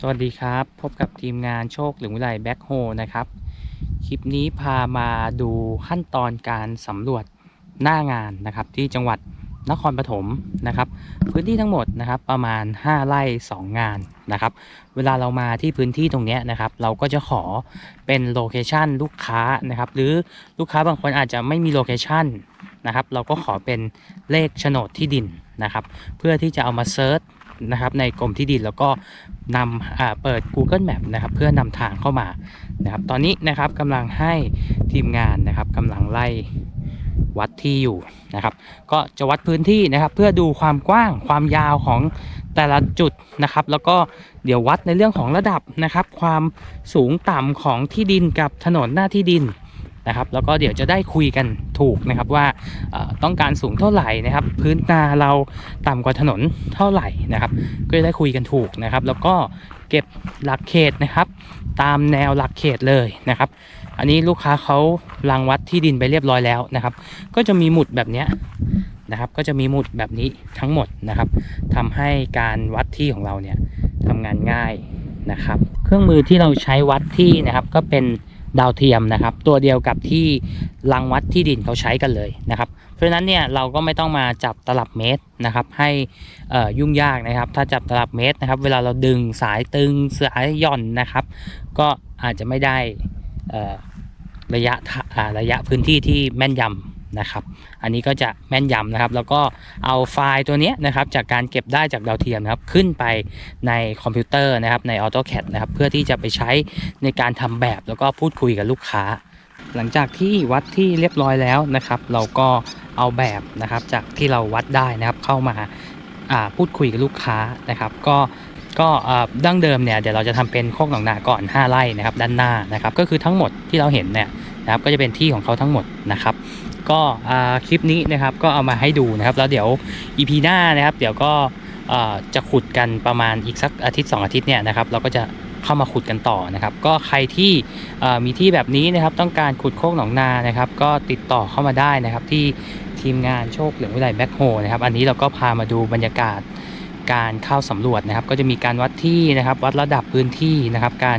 สวัสดีครับ พบกับทีมงานโชคหรือวิไลแบ็คโฮนะครับ คลิปนี้พามาดูขั้นตอนการสำรวจหน้างานนะครับ ที่จังหวัดนครปฐมนะครับ พื้นที่ทั้งหมดนะครับประมาณ 5ไร่2 งานนะครับ เวลาเรามาที่พื้นที่ตรงนี้นะครับ เราก็จะขอเป็นโลเคชันลูกค้านะครับ หรือลูกค้าบางคนอาจจะไม่มีโลเคชันนะครับ เราก็ขอเป็นเลขโฉนดที่ดินนะครับ เพื่อที่จะเอามาเซิร์ช นะครับในกรมที่ดินแล้วก็นำเปิด Google Map นะครับเพื่อนำทางเข้ามานะครับตอนนี้นะครับกำลังให้ทีมงานนะครับกำลังไล่วัดที่อยู่นะครับ ก็จะวัดพื้นที่นะครับ เพื่อดูความกว้างความยาวของแต่ละจุดนะครับ แล้วก็เดี๋ยววัดในเรื่องของระดับนะครับ ความสูงต่ำของที่ดินกับถนนหน้าที่ดิน นะครับแล้วก็เดี๋ยวจะได้คุยกันถูกนะครับว่าต้องการสูงเท่าไหร่นะครับ พื้นนาเราต่ำกว่าถนนเท่าไหร่นะครับ ก็จะได้คุยกันถูกนะครับ แล้วก็เก็บหลักเขตนะครับ ตามแนวหลักเขตเลยนะครับ อันนี้ลูกค้าเขารังวัดที่ดินไปเรียบร้อยแล้วนะครับ ก็จะมีหมุดแบบนี้นะครับ ก็จะมีหมุดแบบนี้ทั้งหมดนะครับทำให้การวัดที่ของเราเนี่ยทำงานง่ายนะครับ เครื่องมือที่เราใช้วัดที่นะครับก็เป็น ดาวเทียมนะครับ ตัวเดียวกับที่รังวัดที่ดินเขาใช้กันเลยนะครับ เพราะฉะนั้นเนี่ยเราก็ไม่ต้องมาจับตลับเมตรนะครับ ให้ยุ่งยากนะครับ ถ้าจับตลับเมตรนะครับ เวลาเราดึงสายตึงสายย่อนนะครับ ก็อาจจะไม่ได้ระยะระยะพื้นที่ที่แม่นยำ นะครับ อันนี้ก็จะแม่นยำนะครับ แล้วก็เอาไฟล์ตัวนี้นะครับจากการเก็บได้จากดาวเทียมนะครับ ขึ้นไปในคอมพิวเตอร์นะครับใน AutoCAD นะครับ เพื่อที่จะไปใช้ในการทำแบบแล้วก็พูดคุยกับลูกค้า หลังจากที่วัดที่เรียบร้อยแล้วนะครับ เราก็เอาแบบนะครับจากที่เราวัดได้นะครับเข้ามาาพูดคุยกับลูกค้านะครับ ก็ก็ดั้งเดิมเนี่ยเดี๋ยวเราจะทำเป็นโคกหนองนาก่อน 5ไร่นะครับด้านหน้านะครับ ก็คือทั้งหมดที่เราเห็นเนี่ยนะครับก็จะเป็นที่ของเขาทั้งหมดนะครับ ก็คลิปนี้นะครับก็เอามาให้ดูนะครับ แล้วเดี๋ยว EP หน้านะครับ เดี๋ยวก็จะขุดกันประมาณอีกสักอาทิตย์ 2 อาทิตย์เนี่ยนะครับเราก็จะเข้ามาขุดกันต่อนะครับ ก็ใครที่มีที่แบบนี้นะครับต้องการขุดโคกหนองนานะครับ ก็ติดต่อเข้ามาได้นะครับ ที่ทีมงานโชคเหลืองวิไลแบ็คโฮนะครับ อันนี้เราก็พามาดูบรรยากาศการเข้าสำรวจนะครับ ก็จะมีการวัดที่นะครับ วัดระดับพื้นที่นะครับ การ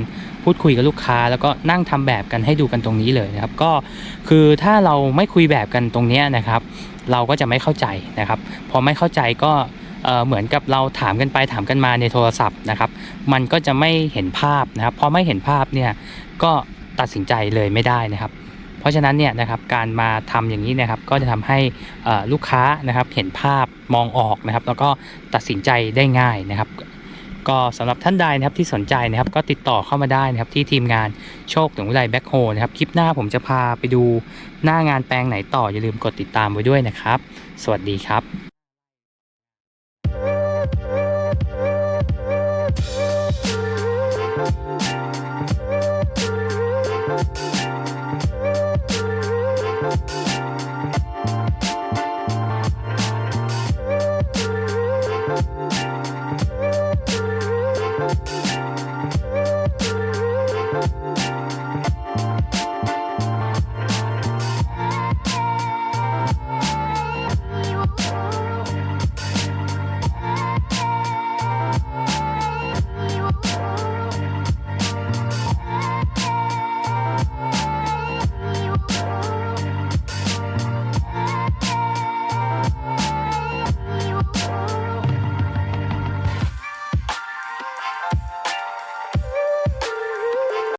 พูดคุยกับลูกค้า แล้วก็นั่งทำแบบกันให้ดูกันตรงนี้เลยนะครับ ก็คือถ้าเราไม่คุยแบบกันตรงนี้นะครับ เราก็จะไม่เข้าใจนะครับ พอไม่เข้าใจก็เหมือนกับเราถามกันไปถามกันมาในโทรศัพท์นะครับ มันก็จะไม่เห็นภาพนะครับ พอไม่เห็นภาพเนี่ยก็ตัดสินใจเลยไม่ได้นะครับ เพราะฉะนั้นเนี่ยนะครับการมาทำอย่างนี้นะครับ ก็จะทำให้ลูกค้านะครับเห็นภาพมองออกนะครับ แล้วก็ตัดสินใจได้ง่ายนะครับ ก็สำหรับท่านใดนะครับที่สนใจนะครับก็ติดต่อเข้ามาได้นะครับที่ทีมงานโชคถึงวิไลแบ็คโฮนะครับคลิปหน้าผมจะพาไปดูหน้างานแปลงไหนต่ออย่าลืมกดติดตามไว้ด้วยนะครับ สวัสดีครับ